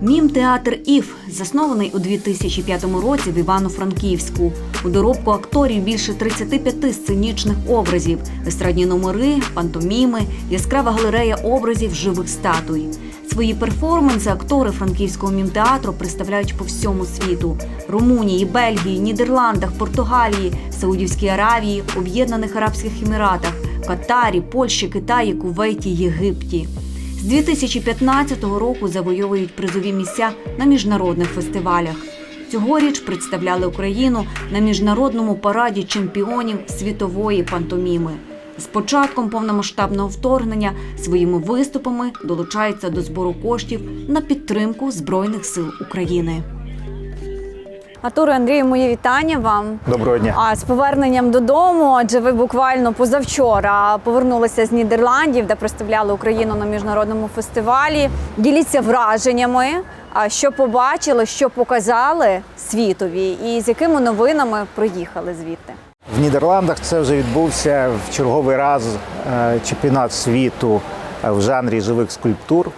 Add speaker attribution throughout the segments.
Speaker 1: Мім-театр Ів заснований у 2005 році в Івано-Франківську. У доробку акторів більше 35 сценічних образів, естрадні номери, пантоміми, яскрава галерея образів живих статуй. Свої перформанси актори франківського мімтеатру представляють по всьому світу: Румунії, Бельгії, Нідерландах, Португалії, Саудівській Аравії, Об'єднаних Арабських Еміратах, Катарі, Польщі, Китаї, Кувейті, Єгипті. З 2015 року завойовують призові місця на міжнародних фестивалях. Цьогоріч представляли Україну на міжнародному параді чемпіонів світової пантоміми. З початком повномасштабного вторгнення своїми виступами долучаються до збору коштів на підтримку Збройних сил України.
Speaker 2: Артуре Андрію, мої вітання вам.
Speaker 3: Доброго дня.
Speaker 2: А з поверненням додому, адже ви буквально позавчора повернулися з Нідерландів, де представляли Україну на міжнародному фестивалі. Діліться враженнями, а що побачили, що показали світові, і з якими новинами приїхали звідти.
Speaker 3: В Нідерландах це вже відбувся в черговий раз е, чемпіонат світу е, в жанрі живих скульптур.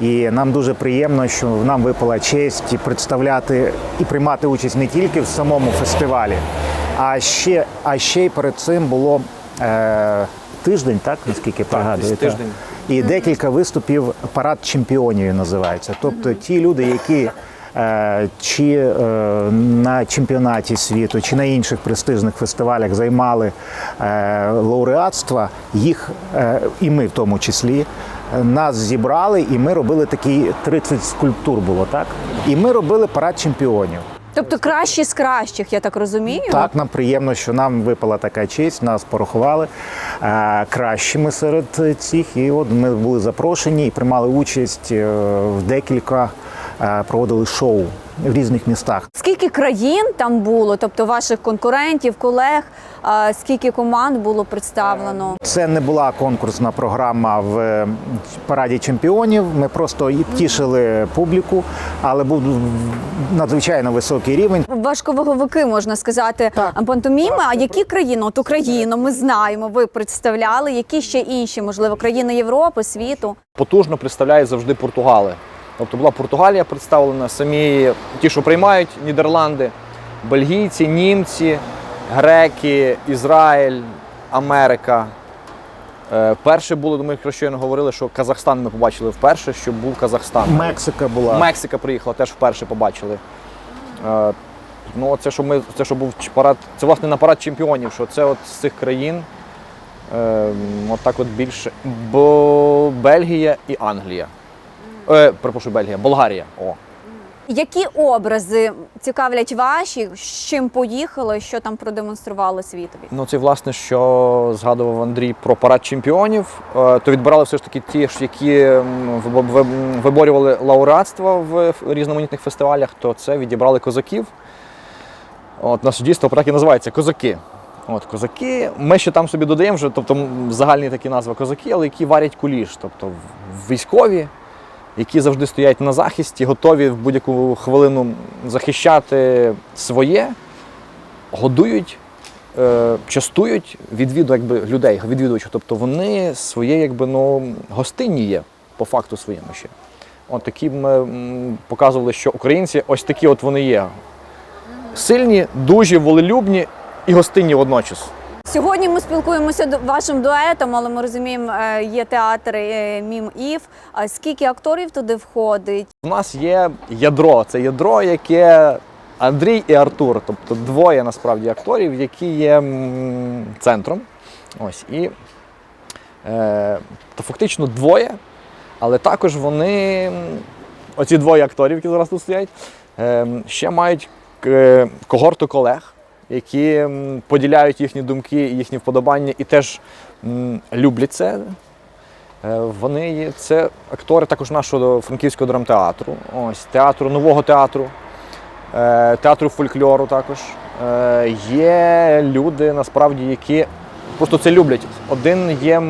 Speaker 3: І нам дуже приємно, що нам випала честь представляти і приймати участь не тільки в самому фестивалі, а ще, а ще й перед цим було е, тиждень, так наскільки пригадую.
Speaker 4: тиждень.
Speaker 3: І декілька виступів парад чемпіонів називається. Тобто ті люди, які чи е, на чемпіонаті світу, чи на інших престижних фестивалях займали е, лауреатства, їх е, і ми в тому числі. е, Нас зібрали, і ми робили такі 30 скульптур було так. І ми робили парад чемпіонів.
Speaker 2: Тобто кращі з кращих, я так розумію.
Speaker 3: Так, нам приємно, що нам випала така честь, нас порахували е, кращими серед цих. І от ми були запрошені і приймали участь е, в декілька, е, проводили шоу в різних містах.
Speaker 2: Скільки країн там було, тобто ваших конкурентів, колег, скільки команд було представлено?
Speaker 3: Це не була конкурсна програма в е, параді чемпіонів. Ми просто і тішили публіку, але був надзвичайно високий рівень.
Speaker 2: Важковаговики, можна сказати, пантоміми. А які країни? От Україну ми знаємо, ви представляли. Які ще інші, можливо, країни Європи, світу?
Speaker 4: Потужно представляють завжди Португали. Тобто була Португалія представлена, самі ті, що приймають Нідерланди, бельгійці, німці, греки, Ізраїль, Америка. Е, Перше було, ми про щойно говорили, що Казахстан ми побачили вперше, що був Казахстан.
Speaker 3: Мексика була.
Speaker 4: Мексика приїхала, теж вперше побачили. Е, Ну, це що ми це що був парад, це власне на парад чемпіонів, що це от з цих країн. Е, от так от більше. Бо Бельгія і Англія. Е, перепрошую, Бельгія, Болгарія. О.
Speaker 2: Які образи цікавлять ваші? З чим поїхали? Що там продемонстрували світові?
Speaker 4: Ну, це власне, що згадував Андрій про парад чемпіонів. Е, То відбирали все ж таки ті, які виборювали лауреатство в різноманітних фестивалях, то це відібрали козаків. От наше дійство так і називається козаки. От козаки. Ми ще там собі додаємо, вже, тобто загальні такі назви козаки, але які варять куліш, тобто військові, які завжди стоять на захисті, готові в будь-яку хвилину захищати своє, годують е, частують відвіду якби, людей, відвідувачів. Тобто вони своє якби, ну, гостинні є по факту своєму ще. От такі ми показували, що українці ось такі от вони є. Сильні, дужі, волелюбні і гостинні водночас.
Speaker 2: Сьогодні ми спілкуємося вашим дуетом, але ми розуміємо, е, є театр е, Мім Ів. А скільки акторів туди входить?
Speaker 4: У нас є ядро. Це ядро, яке Андрій і Артур, тобто двоє насправді акторів, які є центром. Ось і е, то фактично двоє, але також вони, оці двоє акторів, які зараз тут стоять, е, ще мають е, когорту колег, які поділяють їхні думки, їхні вподобання і теж люблять це. Е, Вони це актори також нашого франківського драмтеатру, ось театру нового театру, е, театру фольклору також. Е, Є люди насправді, які просто це люблять. Один є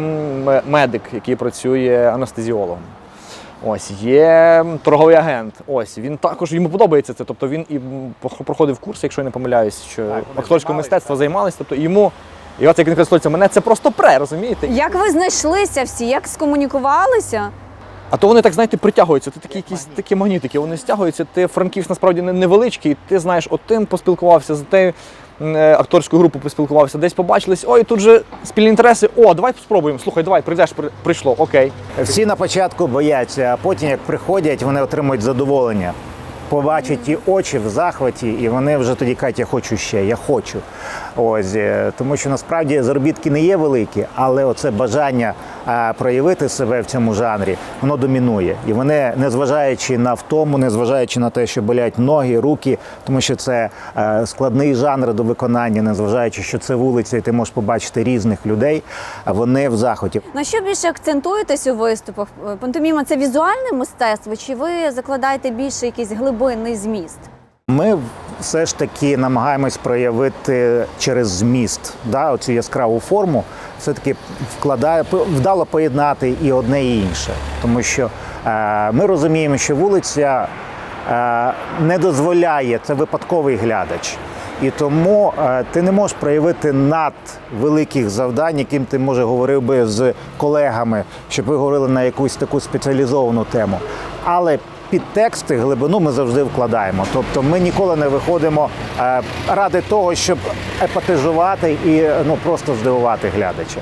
Speaker 4: медик, який працює анестезіологом. Ось є торговий агент. Ось він також йому подобається це. Тобто він і проходив курс, якщо я не помиляюсь, що акторського мистецтва займалися. Тобто йому, і от як він користується, мене це просто пре, розумієте?
Speaker 2: Як ви знайшлися всі? Як скомунікувалися?
Speaker 4: А то вони так, знаєте, притягуються. Ти такі якісь такі магнітики, вони стягуються. Ти Франківськ насправді невеличкий, ти знаєш, от тим поспілкувався, з тим е, акторською групою поспілкувався, десь побачились, ой, тут же спільні інтереси. О, давай спробуємо. Слухай, давай, прийдеш, при- прийшло, окей.
Speaker 3: Всі на початку бояться, а потім, як приходять, вони отримують задоволення. Побачать ті очі в захваті, і вони вже тоді кажуть, я хочу ще, я хочу. Ось е, тому, що насправді заробітки не є великі, але оце бажання проявити себе в цьому жанрі, воно домінує. І вони, незважаючи на втому, незважаючи на те, що болять ноги, руки, тому що це е, складний жанр до виконання, незважаючи, що це вулиця, і ти можеш побачити різних людей, вони в захваті.
Speaker 2: На що більше акцентуєтесь у виступах? Е, Пантоміма це візуальне мистецтво, чи ви закладаєте більше якийсь глибинний зміст?
Speaker 3: Ми все ж таки намагаємось проявити через зміст, да, оцю яскраву форму, все-таки вкладає, вдало поєднати і одне і інше. Тому що е, ми розуміємо, що вулиця е, не дозволяє, це випадковий глядач. І тому е, ти не можеш проявити над великих завдань, яким ти може говорив би з колегами, щоб ви говорили на якусь таку спеціалізовану тему. Але під тексти глибину ми завжди вкладаємо. Тобто ми ніколи не виходимо е, ради того, щоб епатижувати і ну просто здивувати глядача.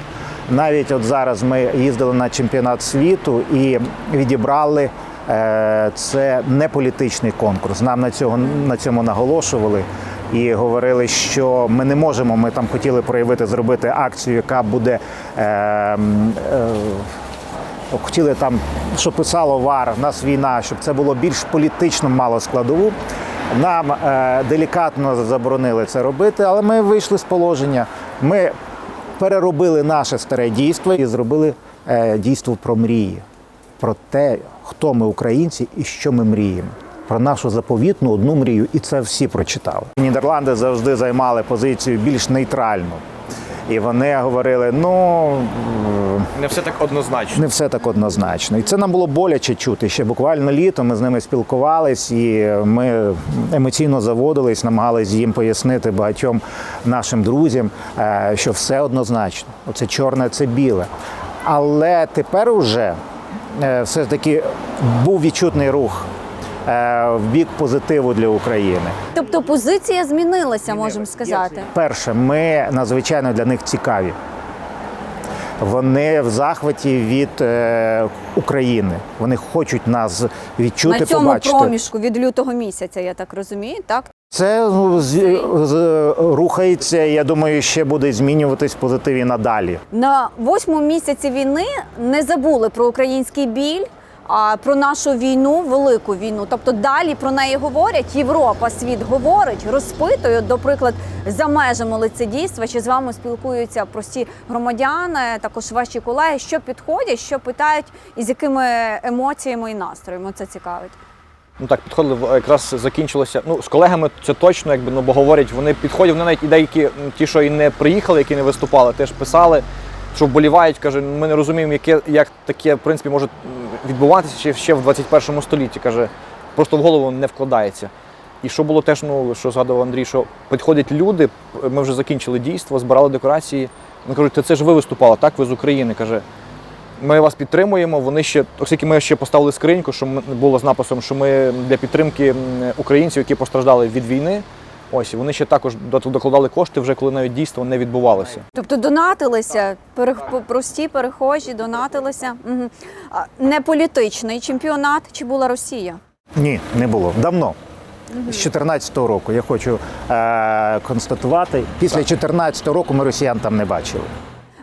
Speaker 3: Навіть от зараз ми їздили на чемпіонат світу і відібрали. е, Це не політичний конкурс. Нам на цього на цьому наголошували і говорили, що ми не можемо. Ми там хотіли проявити, зробити акцію, яка буде е, е, хотіли там, що писало ВАР, в нас війна, щоб це було більш політично мало складову. Нам е, делікатно заборонили це робити, але ми вийшли з положення. Ми переробили наше старе дійство і зробили е, дійство про мрії, про те, хто ми українці і що ми мріємо. Про нашу заповітну одну мрію, і це всі прочитали. Нідерланди завжди займали позицію більш нейтральну. І вони говорили: ну
Speaker 4: Не все так однозначно.
Speaker 3: не все так однозначно. І це нам було боляче чути. Ще буквально літо ми з ними спілкувались, і ми емоційно заводились, намагались їм пояснити багатьом нашим друзям, е, що все однозначно. Оце чорне, це біле. Але тепер уже е, все ж таки був відчутний рух в бік позитиву для України.
Speaker 2: Тобто позиція змінилася, можемо сказати.
Speaker 3: Перше, ми надзвичайно для них цікаві. Вони в захваті від е, України. Вони хочуть нас відчути,
Speaker 2: На цьому
Speaker 3: побачити.
Speaker 2: проміжку від лютого місяця, я так розумію, так?
Speaker 3: Це ну, з, з- рухається. Я думаю, ще буде змінюватись в позитиві надалі.
Speaker 2: На восьмому місяці війни не забули про український біль, про нашу війну, велику війну. Тобто далі про неї говорять. Європа, світ говорить, розпитують, до приклад, за межами лицедійства, чи з вами спілкуються прості громадяни, також ваші колеги, що підходять, що питають, і з якими емоціями і настроями. Це цікавить.
Speaker 4: Ну так, підходили, якраз закінчилося. Ну, з колегами це точно, якби ну, бо говорять, вони підходять, вони навіть і деякі, ті, що і не приїхали, які не виступали, теж писали, що вболівають, каже, ми не розуміємо, яке, як таке в принципі може відбуватися ще, ще в 21 столітті. Каже, просто в голову не вкладається. І що було теж, ну що згадував Андрій, що підходять люди, ми вже закінчили дійство, збирали декорації. Вони кажуть, та це ж ви виступали, так? Ви з України. каже. Ми вас підтримуємо. Вони ще, оскільки ми ще поставили скриньку, що було з написом, що ми для підтримки українців, які постраждали від війни. Ось і вони ще також до- докладали кошти, вже коли навіть дійство не відбувалося.
Speaker 2: Тобто донатилися, перех... прості перехожі донатилися. Угу. Не політичний чемпіонат, чи була Росія?
Speaker 3: Ні, не було. Давно. З 2014 року я хочу е, констатувати. Після 2014 року ми росіян там не бачили.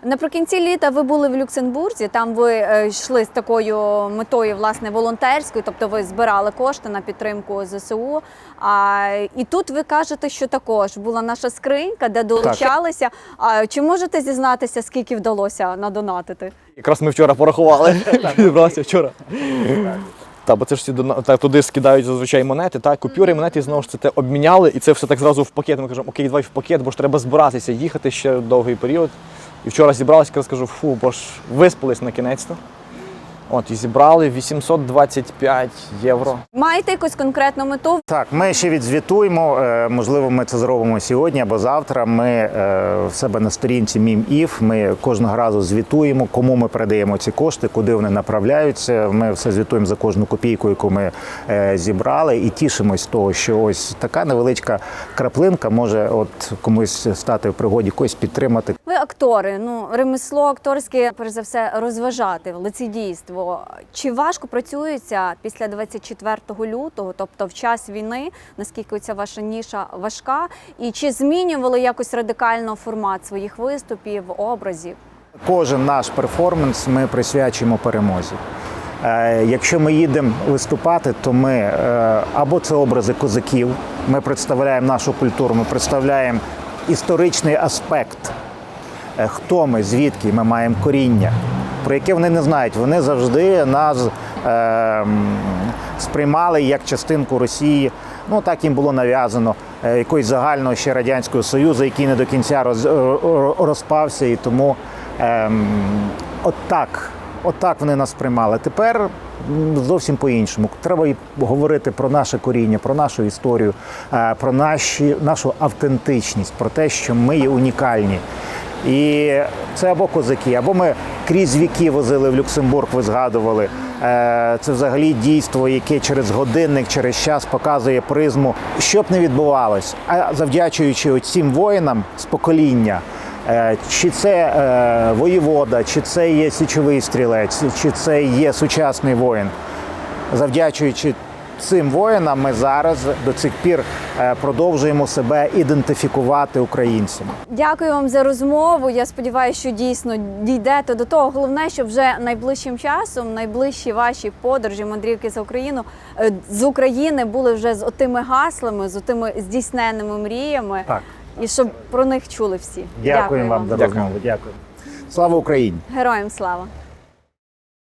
Speaker 2: Наприкінці літа ви були в Люксембурзі. Там ви е, йшли з такою метою, власне, волонтерською, тобто ви збирали кошти на підтримку ЗСУ. А, і тут ви кажете, що також була наша скринька, де долучалися. А чи можете зізнатися, скільки вдалося надонатити?
Speaker 4: Якраз ми вчора порахували. Зібралися вчора. Так, бо це ж всі так, туди скидають зазвичай монети, так, купюри, монети, і знову ж це те обміняли, і це все так зразу в пакет. Ми кажемо, окей, давай в пакет, бо ж треба збиратися, їхати ще довгий період. І вчора зібралися, якраз кажу, фу, бо ж виспались на кінець-то. От і зібрали 825 євро.
Speaker 2: Маєте якусь конкретну мету?
Speaker 3: Так, ми ще відзвітуємо. е, Можливо, ми це зробимо сьогодні або завтра. Ми е, в себе на сторінці МІМІФ. Ми кожного разу звітуємо, кому ми передаємо ці кошти, куди вони направляються. Ми все звітуємо за кожну копійку, яку ми е, зібрали, і тішимось того, що ось така невеличка краплинка може от комусь стати в пригоді, когось підтримати.
Speaker 2: Ви актори, ну ремесло акторське, перш за все, розважати, лицедійство. Чи важко працюється після 24 лютого, тобто в час війни, наскільки ця ваша ніша важка? І чи змінювали якось радикально формат своїх виступів, образів?
Speaker 3: Кожен наш перформанс ми присвячуємо перемозі. Е, Якщо ми їдемо виступати, то ми е, або це образи козаків, ми представляємо нашу культуру, ми представляємо історичний аспект, Е, хто ми, звідки ми маємо коріння, про яке вони не знають. Вони завжди нас е, сприймали як частинку Росії. Ну так їм було нав'язано е, якогось загального ще радянського союзу, який не до кінця роз, е, розпався, і тому ем, отак, отак вони нас сприймали. Тепер зовсім по-іншому. Треба і говорити про наше коріння, про нашу історію, е, про наші, нашу автентичність, про те, що ми є унікальні. І це або козаки, або ми крізь віки возили в Люксембург, ви згадували. Е, Це взагалі дійство, яке через годинник, через час показує призму, що б не відбувалось. А завдячуючи цим воїнам з покоління, е, чи це е, воєвода, чи це є січовий стрілець, чи це є сучасний воїн. Завдячуючи цим воїнам, ми зараз до цих пір е, продовжуємо себе ідентифікувати українцями.
Speaker 2: Дякую вам за розмову. Я сподіваюся, що дійсно дійдете до того. Головне, щоб вже найближчим часом, найближчі ваші подорожі, мандрівки за Україну е, з України були вже з отими гаслами, з отими здійсненними мріями,
Speaker 3: Так.
Speaker 2: і щоб про них чули всі.
Speaker 3: Дякую вам за
Speaker 4: Дякую.
Speaker 3: розмову. Дякую. Слава Україні!
Speaker 2: Героям слава!